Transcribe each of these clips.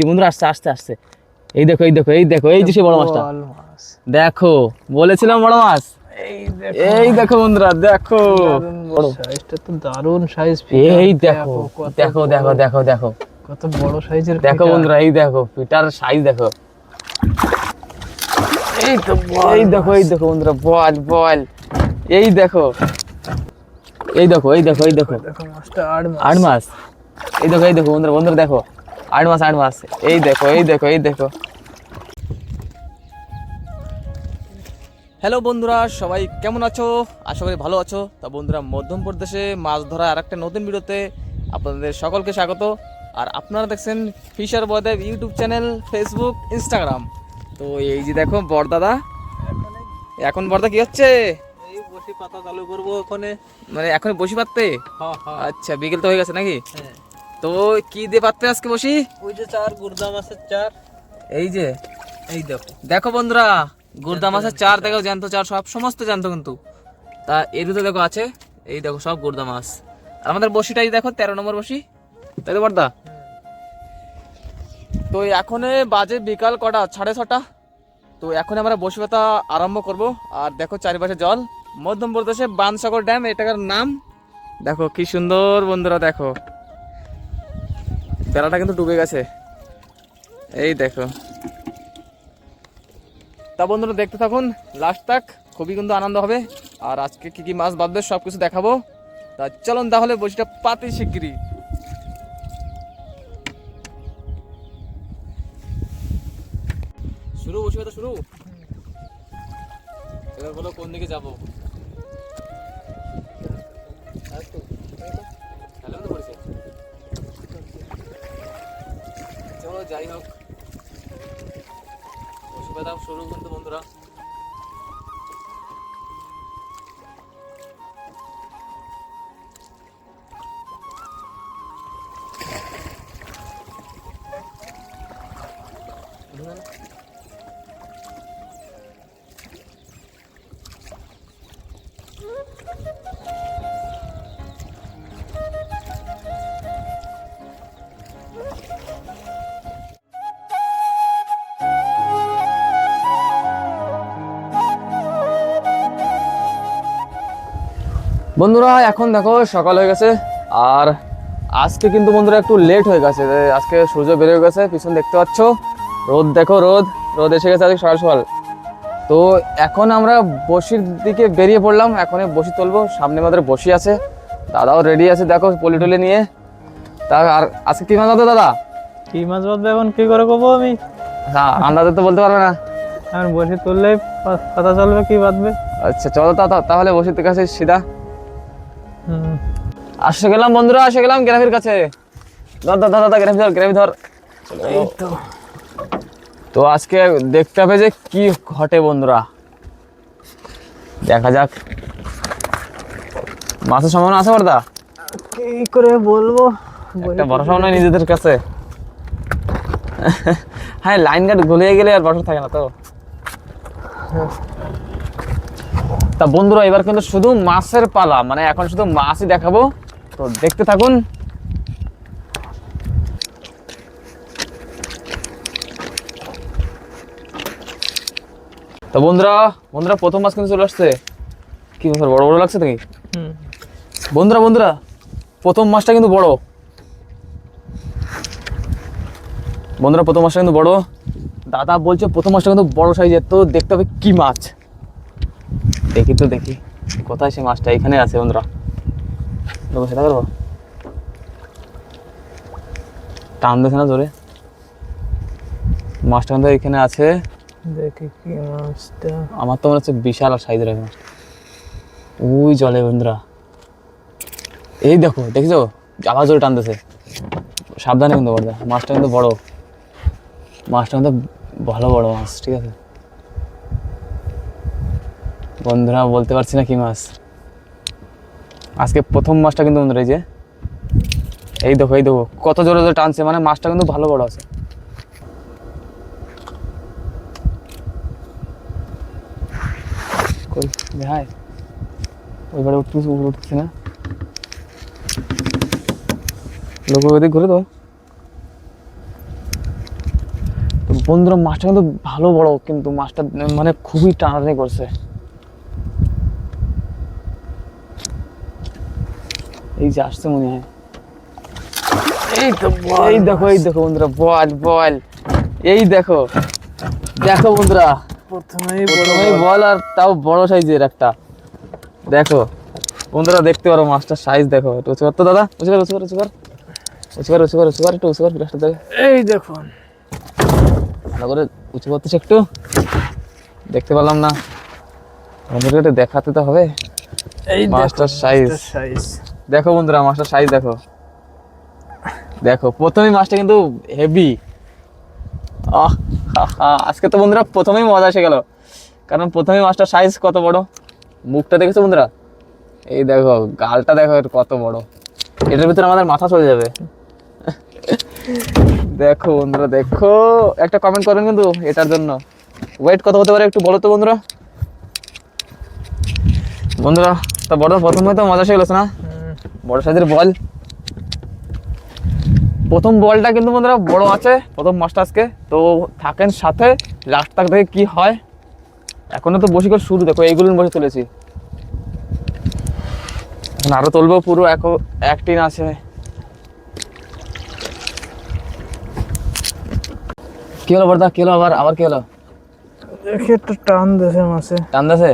যে বন্ধুরা আসছে আসছে আসছে। এই দেখো এই দেখো এই দেখো এই যে সেই বড় মাছটা। দেখো বলেছিলাম বড় মাছ। এই এই দেখো বন্ধুরা দেখো। তো দারুণ সাইজ এই দেখো দেখো দেখো দেখো দেখো কত বড় সাইজের দেখো বন্ধুরা এই দেখো পিটার সাইজ দেখো। এই তো এই দেখো এই দেখো বন্ধুরা বল বল। এই দেখো। এই দেখো এই দেখো এই দেখো। দেখো আট মাছ আট মাস। এই দেখো এই দেখো বন্ধুরা বন্ধুরা দেখো। আট মাস আট মাস এই দেখো এই দেখো এই দেখো। হ্যালো বন্ধুরা সবাই কেমন আছো? আশা করি ভালো আছো। তা বন্ধুরা মধ্যপ্রদেশে মাছ ধরা আর একটা নতুন ভিডিওতে আপনাদের সকলকে স্বাগত। আর আপনারা দেখছেন ফিশার বয়দেব ইউটিউব চ্যানেল ফেসবুক ইনস্টাগ্রাম তো এই যে দেখো বরদাদা এখন বরদা কি হচ্ছে? বসি পাতা চালু করব ওখানে। মানে এখন বসি পাততে হ্যাঁ হ্যাঁ। আচ্ছা বিকেল তো হয়ে গেছে নাকি? হ্যাঁ। তো কি দিয়ে পাততে আজকে বসি? ওই যে চার গুর্দা মাছের চার। এই যে। এই দেখো। দেখো বন্ধুরা গুরদা মাছের চার দেখো জ্যান্ত চার সব সমস্ত জ্যান্ত কিন্তু। তা এর ভিতরে দেখো আছে এই দেখো সব গুরদা মাছ। আর আমাদের বসিটাই দেখো তেরো নম্বর বসি। তাই তো বর্দা? তো এখন বাজে বিকাল কটা? সাড়ে ছটা। তো এখন আমরা বসি পাতা আরম্ভ করব। আর দেখো চারিপাশে জল। মধ্যম প্রদেশে বানসাগর ড্যাম এটাকার নাম। দেখো কি সুন্দর বন্ধুরা দেখো। বেলাটা কিন্তু ডুবে গেছে। এই দেখো। তা বন্ধুরা, দেখতে থাকুন, লাস্ট তাক খুবই কিন্তু আনন্দ হবে। আর আজকে কি কি মাছ বাঁধবে সব কিছু দেখাবো। তা চলুন তাহলে বসিটা পাতি শিগগিরি শুরু বসি শুরু। এবার বলো কোন দিকে যাব? যাই হোক অসুবিধা শুরু কিন্তু বন্ধুরা। বন্ধুরা এখন দেখো সকাল হয়ে গেছে আর আজকে কিন্তু বন্ধুরা একটু লেট হয়ে গেছে। আজকে সূর্য হয়ে গেছে পিছন দেখতে পাচ্ছ? রোদ দেখো রোদ রোদ এসে গেছে আজকে সকাল সকাল। তো এখন আমরা বসির দিকে বেরিয়ে পড়লাম এখনই বসি তুলবো সামনে আমাদের বসি আছে। দাদাও রেডি আছে দেখো পলি টলি নিয়ে। তা আর আজকে কি মাছ হবে দাদা? কি মাছ বাঁধবে এখন? কি করে করব আমি? হ্যাঁ আন্দাজে তো বলতে পারবে না। এখন বসি তুললেই পাতা চলবে কি বাঁধবে? আচ্ছা চলো তা তাহলে বসির কাছে সিধা। আসে গেলাম বন্ধুরা আসে গেলাম গ্রামের কাছে। ধর ধর ধর গ্রামে ধর গ্রামে ধর। এই তো তো আজকে দেখতে হবে যে কি ঘটে বন্ধুরা। দেখা যাক। মাছের সম্ভাবনা আছে বর্দা কি করে বলব? একটা ভরসা নয় নিজেদের কাছে। হ্যাঁ লাইন গার্ড গলিয়ে গেলে আর ভরসা থাকে না তো। তা বন্ধুরা এবার কিন্তু শুধু মাছের পালা মানে এখন শুধু মাছই দেখাবো। তো দেখতে থাকুন। তো বন্ধুরা বন্ধুরা প্রথম মাছ কিন্তু চলে আসছে। কি ব্যাপার বড় বড় লাগছে নাকি। বন্ধুরা বন্ধুরা প্রথম মাছটা কিন্তু বড়। বন্ধুরা প্রথম মাছটা কিন্তু বড়। দাদা বলছে প্রথম মাছটা কিন্তু বড় সাইজের তো দেখতে হবে কি মাছ। দেখি তো দেখি। কোথায় সে মাছটা? এখানে আছে বন্ধুরা। দেখো সেটা করব টান দিয়েছে না জোরে। মাছটা কিন্তু এখানে আছে। দেখি কি মাছটা। আমার তো মনে হচ্ছে বিশাল আর সাইজের মাছটা ওই জলে বন্ধুরা। এই দেখো দেখছ? আবার জোরে টানতেছে সাবধানে কিন্তু বড় মাছটা কিন্তু বড়। মাছটা কিন্তু ভালো বড় মাছ ঠিক আছে? বন্ধুরা বলতে পারছি না কি মাছ। আজকে প্রথম মাছটা কিন্তু বন্ধুরা, এই যে। এই দেখো এই দেখো, কত জোরে জোরে টানছে মানে মাছটা কিন্তু ভালো বড় আছে। ওইবারে উঠতেছে, উপরে উঠতেছে না? লোক ওদিক ঘুরে তো বন্ধুরা, মাছটা কিন্তু ভালো বড়, কিন্তু মাছটা মানে খুবই টানাটানি করছে। এই যে আসছে মনে হয়। এই তো এই দেখো এই দেখো বন্ধুরা বল বল। এই দেখো দেখো বন্ধুরা। প্রথমেই প্রথমেই বল। আর তাও বড় সাইজের একটা। দেখো বন্ধুরা দেখতে পারো মাছটার সাইজ দেখো। একটু উঁচু তো দাদা উঁচু কর উঁচু কর উঁচু কর। উঁচু কর উঁচু কর উঁচু কর একটু উঁচু কর গ্লাসটা দেখো। এই দেখুন। ভালো করে উঁচু করতেছে একটু। দেখতে পেলাম না। বন্ধুরা একটু দেখাতে তো হবে। এই মাছটার সাইজ সাইজ দেখো বন্ধুরা, মাছটার সাইজ দেখো। দেখো প্রথমেই মাছটা কিন্তু হেভি আজকে তো বন্ধুরা প্রথমেই মজা এসে গেল। কারণ প্রথমেই মাছটার সাইজ কত বড়? মুখটা দেখেছ বন্ধুরা? এই দেখো, গালটা দেখো কত বড়। এটার ভিতরে আমাদের মাথা চলে যাবে। দেখো বন্ধুরা, দেখো। একটা কমেন্ট করবেন কিন্তু এটার জন্য। ওয়েট কত হতে পারে একটু বলো তো বন্ধুরা। বন্ধুরা, তা বড়, প্রথমে তো মজা এসে গেছে না বড় সাইজের বল। প্রথম বলটা কিন্তু বন্ধুরা বড় আছে প্রথম মাছটা আজকে তো থাকেন সাথে লাস্ট তাক থেকে কি হয়। এখনও তো বসে করে শুরু দেখো এইগুলো বসে তুলেছি। এখন আরও তুলবো পুরো এক এক টিন আছে। কি হলো বর্দা কি হলো আবার আবার কি হলো? দেখি টান দেশে মাছে টান দেছে?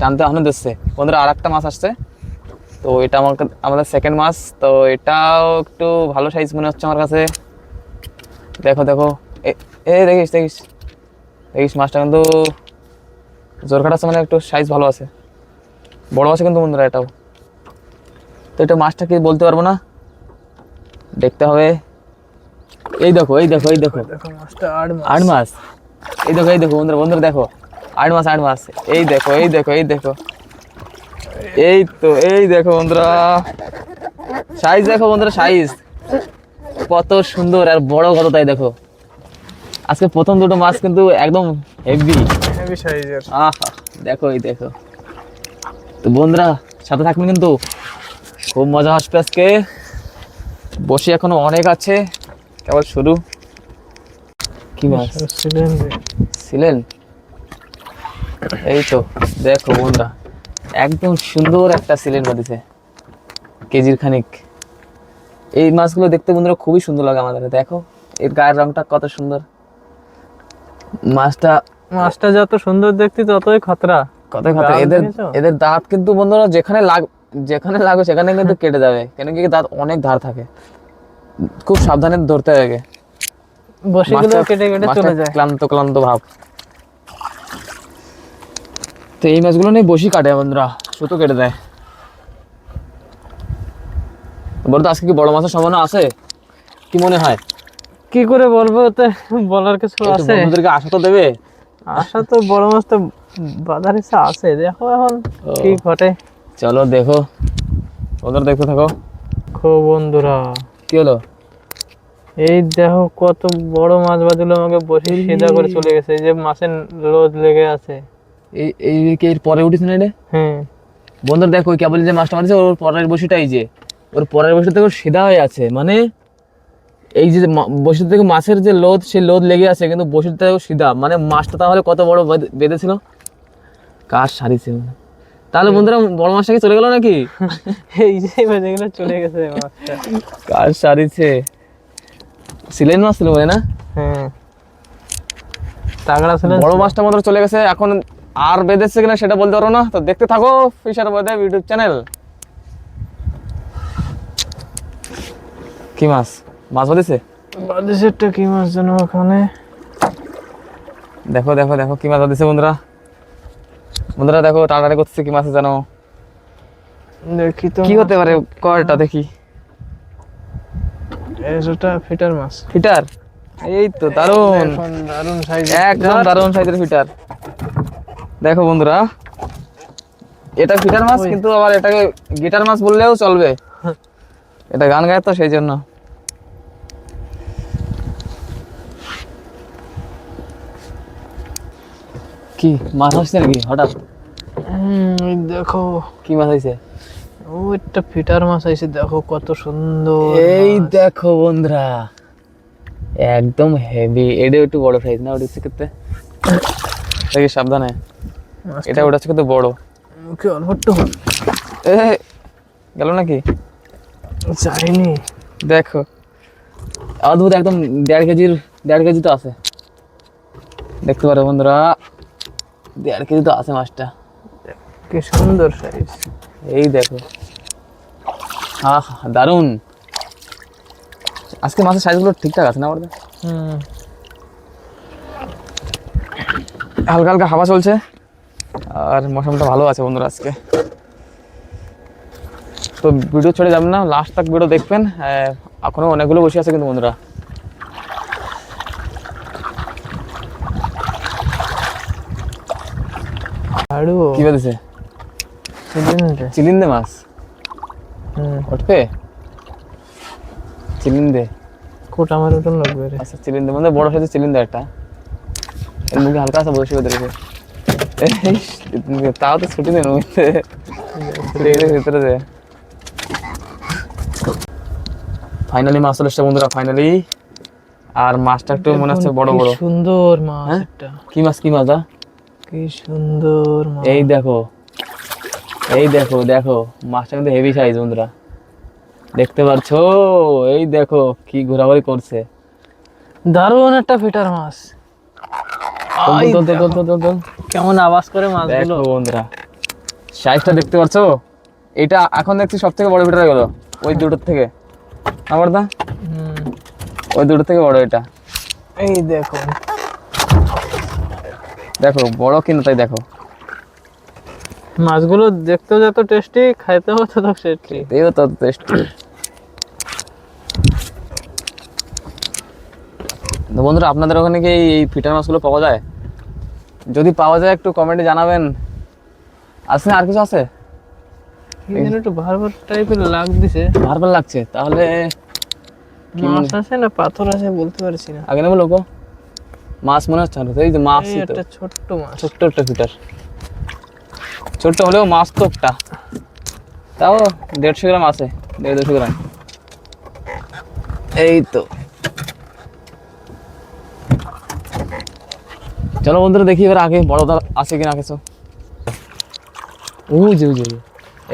টানতে এখনও দিচ্ছে। বন্ধুরা আর একটা মাছ আসছে। তো এটা আমার আমাদের সেকেন্ড মাছ তো এটাও একটু ভালো সাইজ মনে হচ্ছে আমার কাছে। দেখো দেখো। এ- দেখিস দেখিস। দেখিস মাছটা কিন্তু জোর কাটাচ্ছে মানে একটু সাইজ ভালো আছে। বড় আছে কিন্তু বন্ধুরা এটাও। তো এটা মাছটা কি বলতে পারব না? দেখতে হবে। এই দেখো এই দেখো এই দেখো। দেখো আট আট মাস এই দেখো এই দেখো বন্ধুরা বন্ধুরা দেখো। আট মাস আট মাস এই দেখো এই দেখো এই দেখো। এই তো এই দেখো বন্ধুরা। সাইজ দেখো বন্ধুরা সাইজ কত সুন্দর আর বড় কত তাই দেখো। আজকে প্রথম দুটো মাছ কিন্তু একদম হেভি হেভি সাইজের আহা দেখো এই দেখো। তো বন্ধুরা সাথে থাকবেন কিন্তু। খুব মজা আসবে আজকে। বসে এখনও অনেক আছে। কেবল শুরু কি মাছ? ছিলেন এই তো দেখো বন্ধুরা। একদম সুন্দর একটা সিলেন বাঁধিছে কেজির খানিক। এই মাছগুলো দেখতে বন্ধুরা খুবই সুন্দর লাগে আমাদের দেখো। এর গায়ের রংটা কত সুন্দর। মাছটা মাছটা যত সুন্দর দেখতে ততই খতরা। কত খতরা। এদের এদের দাঁত কিন্তু বন্ধুরা যেখানে লাগ যেখানে লাগবে সেখানে কিন্তু কেটে যাবে। কেন কি দাঁত অনেক ধার থাকে। খুব সাবধানে ধরতে হবে মাছটা- কেটে কেটে চলে যায়। ক্লান্ত ক্লান্ত ভাব। তো এই মাছগুলো নিয়ে বসি কাটে বন্ধুরা সুতো কেটে দেয়। বলতো আজকে কি বড় মাছের সম্ভাবনা আছে? কি মনে হয়? কি করে বলব ওতে বলার কিছু আছে। বন্ধুদেরকে আশা তো দেবে। আশা তো বড় মাছ তো বাজার ইচ্ছা আছে দেখো এখন কি ঘটে। চলো দেখো বন্ধুরা দেখতে থাকো। খুব বন্ধুরা। কি হলো? এই দেখো কত বড় মাছ বাজলো আমাকে বসে সিধা করে চলে গেছে এই যে মাছের রোদ লেগে আছে। এই এর পরে উঠিস না এটা? হ্যাঁ বন্ধুরা দেখো ওই কেবল যে মাছটা মারছে ওর পরের বসিটাই যে ওর পরের বসি থেকে সিধা হয়ে আছে মানে এই যে বসির থেকে মাছের যে লোদ সেই লোদ লেগে আছে কিন্তু বসির থেকেও সিধা মানে মাছটা তাহলে কত বড় বেঁধেছিল? কার সারিছে তাহলে বন্ধুরা বড় মাছটা কি চলে গেল নাকি? এই যে বেজে গেলে চলে গেছে মাছটা। কার সারিছে সিলেন মাছ ছিল না? হ্যাঁ তাগড়া ছিল বড় মাছটা মাত্র চলে গেছে এখন আর বেঁধেছে কিনা সেটা বলতে পারো না? তো দেখতে থাকো ফিশার বদেব ইউটিউব চ্যানেল কি মাছ? মাছ বেঁধেছে? বাদেশেরটা কি মাছ যেন ওখানে? দেখো দেখো দেখো কি মাছ বেঁধেছে বন্ধুরা। বন্ধুরা দেখো করতেছে কি মাছ জানো? দেখি তো কি হতে পারে কয়টা দেখি। এসোটা ফিটার মাছ। ফিটার? এই তো দারুণ দারুণ সাইজ একদম দারুণ সাইজের ফিটার। দেখো বন্ধুরা এটা ফিটার মাছ কিন্তু আবার এটাকে গিটার মাছ বললেও চলবে। এটা গান গায় তো সেই জন্য। কি মাছ আসছে নাকি হঠাৎ? দেখো। কি মাছ হয়েছে ও একটা ফিটার মাছ আইছে দেখো কত সুন্দর এই দেখো বন্ধুরা একদম হেভি এটা একটু বড় সাইজ না ওটা করতে। দেখি সাবধানে। এটা ওটা হচ্ছে কত বড়। মুখে অল্প এ গেল নাকি? যায়নি। দেখো। অদ্ভুত একদম দেড় কেজির দেড় কেজি তো আছে। দেখতে পারো বন্ধুরা দেড় কেজি তো আছে মাছটা। কি সুন্দর সাইজ এই দেখো। হা হা দারুণ। আজকে মাছের সাইজগুলো ঠিকঠাক আছে না আমাদের হুম। হালকা হালকা হাওয়া চলছে। আর মৌসুমটা ভালো আছে বন্ধুরা আজকে। তো ভিডিও ছেড়ে যাবেন না লাস্ট তাক ভিডিও দেখবেন আহ, এখনও অনেকগুলো বসে আছে কিন্তু বন্ধুরা। আরও। কি চিলিন্দে মাছ? হুম। উঠবে চিলিন্দে? কোট আমার ওটা লাগবে আচ্ছা চিলিন্দে। মানে বড় সাইজের চিলিন্দে একটা। এর মুখে হালকা আছে বসে বেঁধে তাও তো ছুটি মধ্যে ভিতরে ফাইনালি মাছ চলে এসছে বন্ধুরা ফাইনালি আর মাছটা একটু মনে হচ্ছে বড় বড় সুন্দর মাছ? কি মাছ কি মাছ কি সুন্দর মাছ এই দেখো এই দেখো দেখো মাছটা কিন্তু হেভি সাইজ বন্ধুরা দেখতে পারছ? এই দেখো কি ঘোরাঘুরি করছে। দারুণ একটা ফিটার মাছ কেমন আওয়াজ করে মাছগুলো। বন্ধুরা সাইজটা দেখতে পাচ্ছো? এটা এখন দেখছি সব থেকে বড় ভিটার গেল ওই দুটোর থেকে। আমার দা ওই দুটোর থেকে বড় এটা। এই দেখো। দেখো বড় কিনা তাই দেখো। মাছগুলো দেখতেও যত টেস্টি খাইতেও তত টেস্টি তো টেস্ট তো বন্ধুরা আপনাদের ওখানে কি এই ফিটার মাছগুলো পাওয়া যায়? যদি পাওয়া যায় একটু কমেন্টে জানাবেন। আছে না আর কিছু আছে? একটু ভারবার টাইপের লাগ দিছে। ভারবার লাগছে তাহলে কি মাছ আছে না পাথর আছে বলতে পারছি না। আগে নেব লোকো। মাছ মনে হচ্ছে না এই যে মাছ একটা ছোট্ট মাছ। ছোট্ট একটা ফিটার। ছোট্ট হলেও মাছ তো একটা। তাও দেড়শো গ্রাম আছে দেড় দুশো গ্রাম। এই তো। চলো বন্ধুরা দেখি এবার আগে বড়টা আছে কিনা কিছু। ও জি জি জি।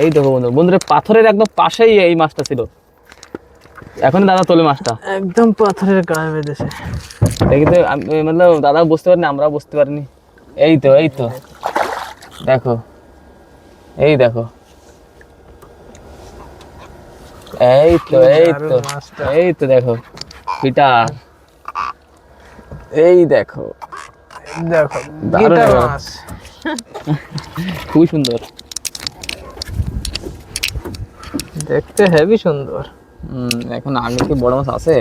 এই দেখো বন্ধু বন্ধুরা পাথরের একদম পাশেই এই মাছটা ছিল। এখন দাদা তোলে মাছটা। একদম পাথরের গায়ে বেঁধেছে। দেখি তো মতলব দাদাও বুঝতে পারিনি আমরাও বুঝতে পারিনি। এই তো এই তো। দেখো এই দেখো। এই তো এই তো এই তো দেখো ফিটার এই দেখো। দেখো গিটার মাছ। খুবই সুন্দর। দেখতে হেভি সুন্দর। এখন আগে কি বড় মাছ আছে?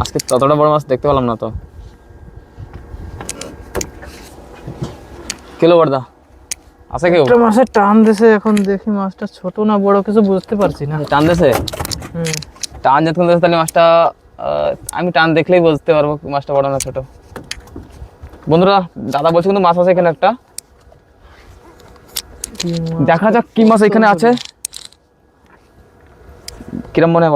আজকে ততটা বড় মাছ দেখতে পেলাম না তো। কিলো বড়দা আছে কেউ? একটা মাছের টান দিছে এখন দেখি মাছটা ছোট না বড় কিছু বুঝতে পারছি না। টান দেছে? টান যতক্ষণ দেছে তাহলে মাছটা আমি টান দেখলেই বুঝতে পারব মাছটা বড় না ছোট। বন্ধুরা দাদা বলছে কিন্তু মাছ আছে এখানে একটা। দেখা যাক কি মাছ এখানে আছে। কিরম মনে হয়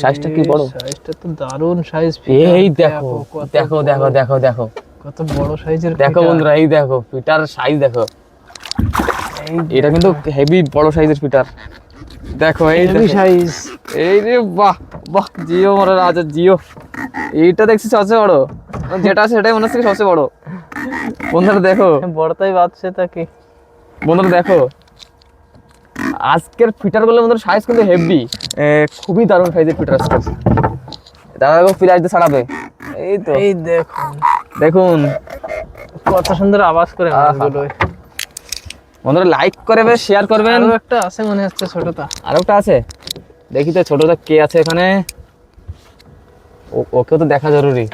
সাইজটা কি বড়? সাইজটা তো দারুণ সাইজ এই দেখো দেখো দেখো দেখো দেখো কত বড় সাইজের দেখো বন্ধুরা এই দেখো ফিটার সাইজ দেখো। এটা কিন্তু হেভি বড় সাইজের ফিটার। দেখো এই সাইজ এই রে বাহ বাহ জিও মনে রাজা জিও। এইটা দেখছি সবচেয়ে বড়। যেটা আছে সেটাই মনে হচ্ছে সবচেয়ে বড়। বন্ধুরা দেখো। বড়টাই বাঁচছে তাকে। বন্ধুরা দেখো। আজকের ফিটারগুলো বন্ধুরা সাইজ কিন্তু হেভি খুবই দারুণ সাইজের ফিটার আজকে। দাদা দেখো ফিলাস দিয়ে ছাড়াবে। এই তো। এই দেখুন। দেখুন। কত সুন্দর আওয়াজ করে। মাছগুলো বন্ধুরা লাইক করবে শেয়ার করবেন। আরও একটা আছে মনে হচ্ছে ছোটটা। আর একটা আছে? দেখি তো ছোটটা কে আছে এখানে। ও- ওকেও তো দেখা জরুরি।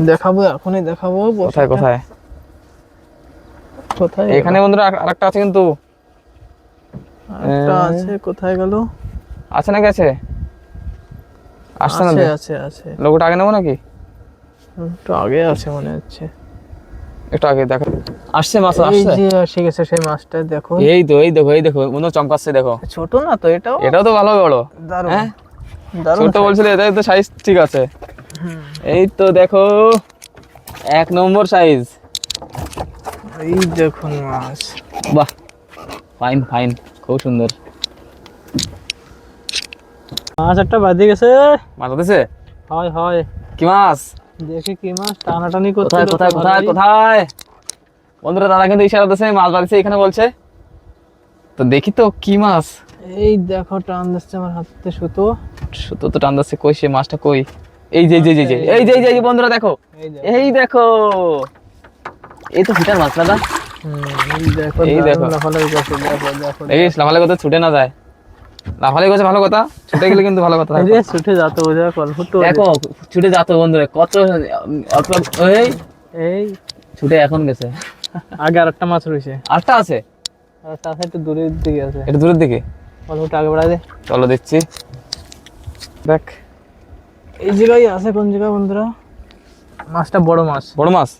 দেখাবো এখনই দেখাবো কোথায় কোথায়? কোথায় এখানে বন্ধুরা আর- আরেকটা আছে কিন্তু। একটা আছে কোথায় গেল? আছে না গেছে আসছে না আছে আছে আছে। লোকটা আগে নেব নাকি? একটু আগে আছে মনে হচ্ছে। একটু আগে দেখো আসছে মাছ এই আসছে? যে এসে গেছে সেই মাছটা দেখো। এই তো এই দেখো এই দেখো বন্ধু চমকাচ্ছে দেখো। ছোট না তো এটাও? এটাও তো ভালো বড়। দারুণ। হ্যাঁ? ছোট বলছিলে এটাই তো সাইজ ঠিক আছে। এই তো দেখো এক নম্বর সাইজ এই দেখুন মাছ। বাহ ফাইন ফাইন খুব সুন্দর। মাছ একটা বাদি গেছে। মাছ হয় হয়। কি মাছ? দেখি কি মাছ টানাটানি কোথায় কোথায় কোথায় কোথায়? বন্ধুরা দাদা কিন্তু ইশারা দিচ্ছে মাছ বাড়িছে এখানে বলছে। তো দেখি তো কি মাছ। এই দেখো টান দিচ্ছে আমার হাতে সুতো। সুতো তো টান দিচ্ছে কই সে মাছটা কই? এই যে যে যে এই যে এই যে যে বন্ধুরা দেখো। এই দেখো। এই তো ফিটার মাছ দাদা। এই দেখো এই এই দেখো। দেখো লাফালাফি করছে দেখো দেখো দেখিস লাফালে কথা ছুটে না যায়। লাফালে গেছে ভালো কথা। ছুটে গেলে কিন্তু ভালো কথা ছুটে যাতো বোঝা কল্প তো দেখো ছুটে যাতো বন্ধুরা কত অল্প এই। এই। ছুটে এখন গেছে। আগে আর একটা মাছ রয়েছে। আটটা আছে? আর তার সাথে দূরের দিকে আছে। একটু দূরের দিকে? অল্প আগে বাড়াই দে। চলো দিচ্ছি দেখ। এই জায়গায় আছে কোন জায়গা বন্ধুরা? মাছটা বড় মাছ। বড় মাছ?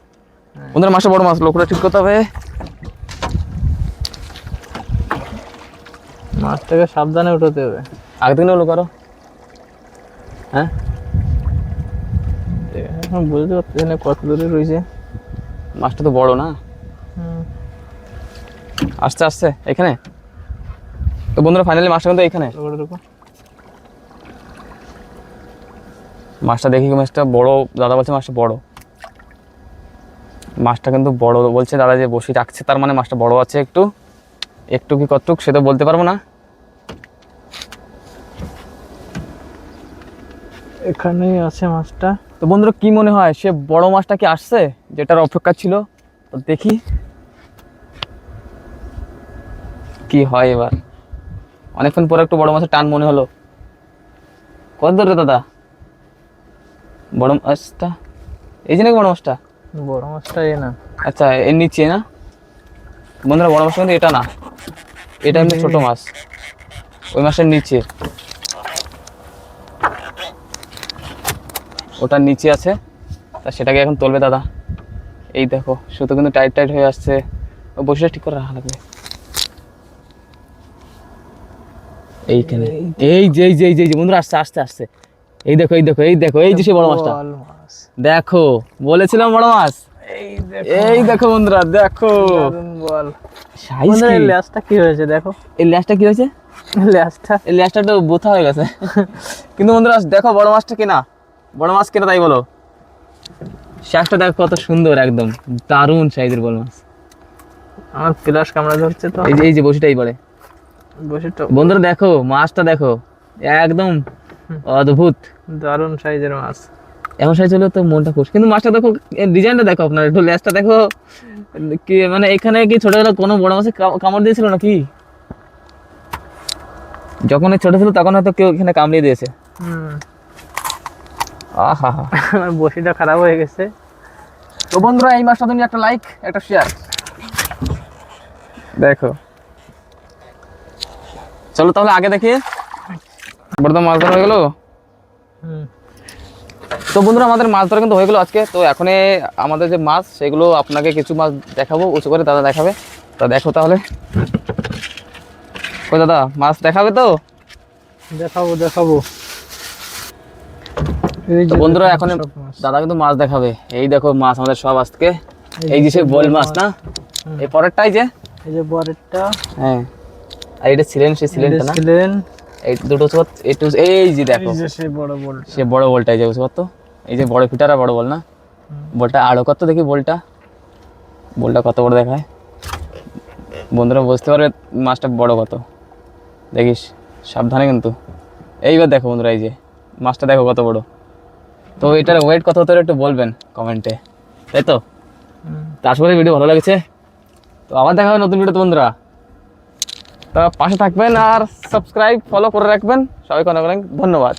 বন্ধুরা মাছটা বড় মাছ লোকটা ঠিক করতে হবে মাছটাকে সাবধানে উঠাতে হবে। আগে থেকে লোক আরও। হ্যাঁ? এখন বুঝতে পারছি না কত দূরে রয়েছে। মাছটা তো বড় না। আসতে আসতে এখানে? তো বন্ধুরা ফাইনালি মাছটা কিন্তু এখানে। মাছটা দেখি মাছটা বড় দাদা বলছে মাছটা বড়। মাছটা কিন্তু বড় বলছে দাদা যে বসি রাখছে তার মানে মাছটা বড় আছে একটু। একটু কি কতটুক সে তো বলতে পারব না। এখানেই আছে মাছটা। তো বন্ধুরা কি মনে হয় সে বড় মাছটা কি আসছে যেটার অপেক্ষা ছিল? তো দেখি। কি হয় এবার? অনেকক্ষণ পরে একটু বড় মাছের টান মনে হলো। কত দূরে দাদা? বড় মাছটা? এই যে নাকি বড় মাছটা? বড় মাছটা এ না। আচ্ছা এর নিচে না? বন্ধুরা বড় মাছ কিন্তু এটা না। এটা এমনি ছোট মাছ। ওই মাছের নিচে। ওটার নিচে আছে। তা সেটাকে এখন তুলবে দাদা। এই দেখো সুতো কিন্তু টাইট টাইট হয়ে আসছে। ও বসে ঠিক করে রাখা লাগবে। এইখানে। এই যে। এই যে এই যে বন্ধুরা আসছে আসতে আসছে। এই দেখো এই দেখো এই দেখো এই যে বড় মাছটা। দেখো বলেছিলাম বড় মাছ। এই দেখো। এই দেখো বন্ধুরা দেখো। সাইজ ল্যাসটা কি হয়েছে দেখো। এই ল্যাসটা কি হয়েছে? ল্যাসটা। এই ল্যাসটা একটু বোথা হয়ে গেছে। কিন্তু বন্ধুরা দেখো বড় মাছটা কেনা। বড় মাছ কেনা তাই বলো। শ্বাসটা দেখো কত সুন্দর একদম দারুণ সাইজের বড় মাছ। আমার প্লাস কামড়া ধরছে তো। এই যে এই যে বসিটা এইবারে বসে তো বন্ধুরা দেখো মাছটা দেখো। একদম অদ্ভুত। দারুণ সাইজের মাছ। এমন সাইজ হলেও তো মনটা খুশ। কিন্তু মাছটা দেখো ডিজাইনটা দেখো আপনার একটু ল্যাসটা দেখো। কি মানে এখানে কি ছোটবেলা কোনো বড় মাছে কামড় দিয়েছিল নাকি? যখন ছোট ছিল তখন হয়তো কেউ এখানে কামড়িয়ে দিয়েছে। আহা। আমার বসিটা খারাপ হয়ে গেছে। তো বন্ধুরা এই মাসটা তুমি একটা লাইক একটা শেয়ার দেখো। চলো তাহলে আগে দেখি। বর্তমান মাছ ধরা হয়ে গেলো। তো বন্ধুরা আমাদের মাছ ধরা কিন্তু হয়ে গেলো আজকে। তো এখন আমাদের যে মাছ সেগুলো আপনাকে কিছু মাছ দেখাবো উঁচু করে দাদা দেখাবে। তা দেখো তাহলে। কই দাদা মাছ দেখাবে তো? দেখাবো দেখাবো। বন্ধুরা এখন দাদা কিন্তু মাছ দেখাবে। এই দেখো মাছ আমাদের সব আজকে। এই যে সে বল মাছ। না। এই পরেরটাই যে? এই যে বরেরটা। হ্যাঁ। আর এটা ছিলেন সে সিলেনটা না? ছিলেন এই দুটো উঁচু এই টু- এই যে দেখো। এই যে সে বড় বল সে বড় বলটাই যে বুঝতে পারতো? এই যে বড় ফিটার বড় বল না? বলটা আরও কত দেখি বলটা? বলটা কত বড় দেখায়? বন্ধুরা বুঝতে পারবে মাছটা বড় কত। দেখিস সাবধানে কিন্তু। এইবার দেখো বন্ধুরা এই যে মাছটা দেখো কত বড়। তো এটার ওয়েট কত হতে পারে একটু বলবেন কমেন্টে তাই তো? তারপরে ভিডিও ভালো লাগছে। তো আবার দেখা হবে নতুন বন্ধুরা তা পাশে থাকবেন আর সাবস্ক্রাইব ফলো করে রাখবেন। সবাইকে অনেক অনেক ধন্যবাদ।